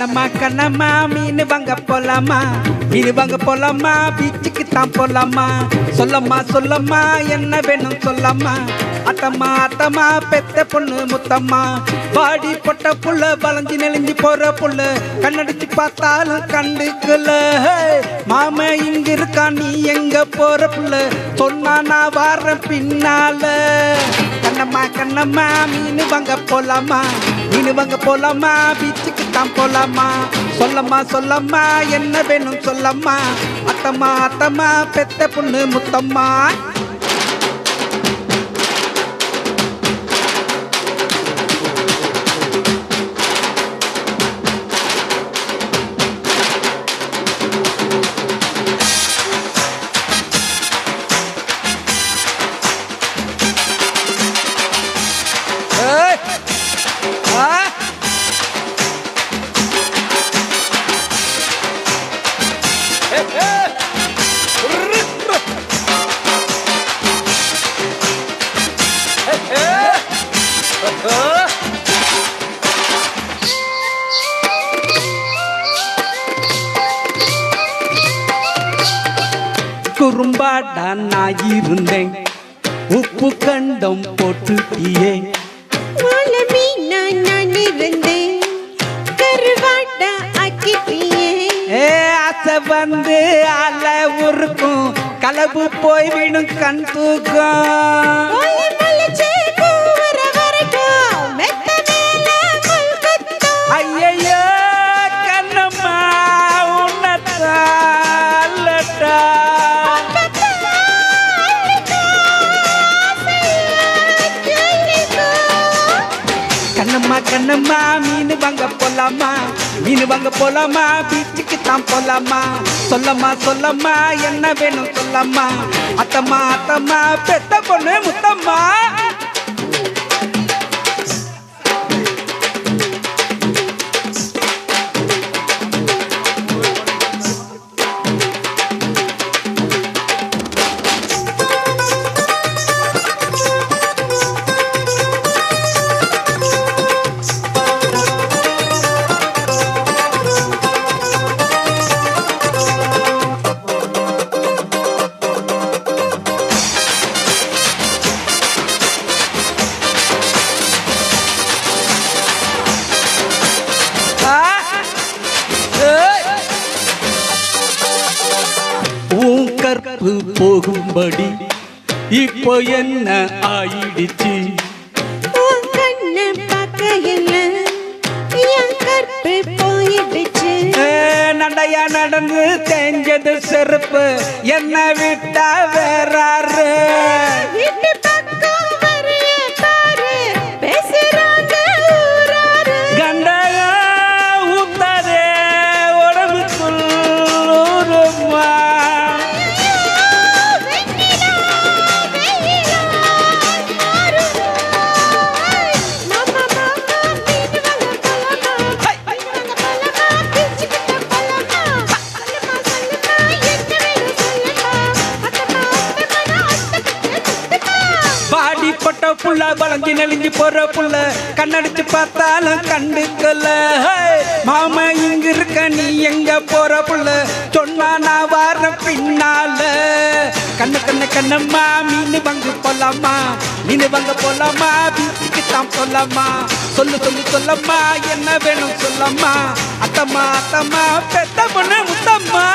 கண்ணம்மா கண்ணம்மா மீன் வாங்க போலாமா? மீன் வாங்க போலாமா? பீச்சுக்கு தான் போலாமா? சொல்லம்மா சொல்லம்மா என்ன வேணும் சொல்லம்மா? அத்தம்மா அத்தம்மா பெத்த பொண்ணு முத்தம்மா. பாடி பொட்ட புள்ள வளைஞ்சு நெளிஞ்சு போற புள்ள. கண்ணடிச்சு பார்த்தாலும் கண்டுக்கல. மாம இங்க இருக்கா நீ எங்க போற புள்ள? சொன்னா நான் வார பின்னால. கண்ணம்மா கண்ணம்மா மீன் வாங்க போலாமா? மீன் வாங்க போலாமா? பீச்சுக்கு தான் போலாமா? சொல்லம்மா சொல்லம்மா என்ன வேணும் சொல்லம்மா? அத்தம்மா அத்தம்மா பெத்த பொண்ணு முத்தம்மா. குறும்பாடா நான் இருந்தேன் உப்பு கண்டம் போட்டுட்டியே. மீனா நான் இருந்தேன் கருவாட்டா ஆக்கிட்டியே. ஏ ஆசை வந்து அல உருக்கும். கலவு போய் விடும் கண் தூக்கம். கண்ணம்மா மீன் வாங்க போலாமா? மீன் வாங்க போலாமா? பீச்சுக்கு தான் போலாமா? சொல்லம்மா சொல்லம்மா என்ன வேணும் சொல்லம்மா? அத்தம்மா அத்தம்மா பெத்த பொண்ணு முத்தம்மா. போகும்படி இப்போ என்ன ஆயிடுச்சு? நடையா நடந்து தேஞ்சது செருப்பு. என்ன விட்டா வேறாரு. அடிப்பட்ட புள்ள வளைஞ்சு நெளிஞ்சு போற புள்ள. கண்ணடிச்சு பார்த்தாலும் கண்டுக்கல. மாமா இங்க இருக்க நீ எங்க போற புள்ள? சொன்னா நான் வார பின்னால. கண்ணு கண்ணு கண்ணம்மா மீன் வந்து போலாமா? மீன் வந்து போலாமா? வீட்டுக்கு தான் போலாமா? சொல்லு சொல்லு சொல்லம்மா என்ன வேணும் சொல்லம்மா? அத்தம்மா அத்தம்மா பெத்த பொண்ணு முத்தம்மா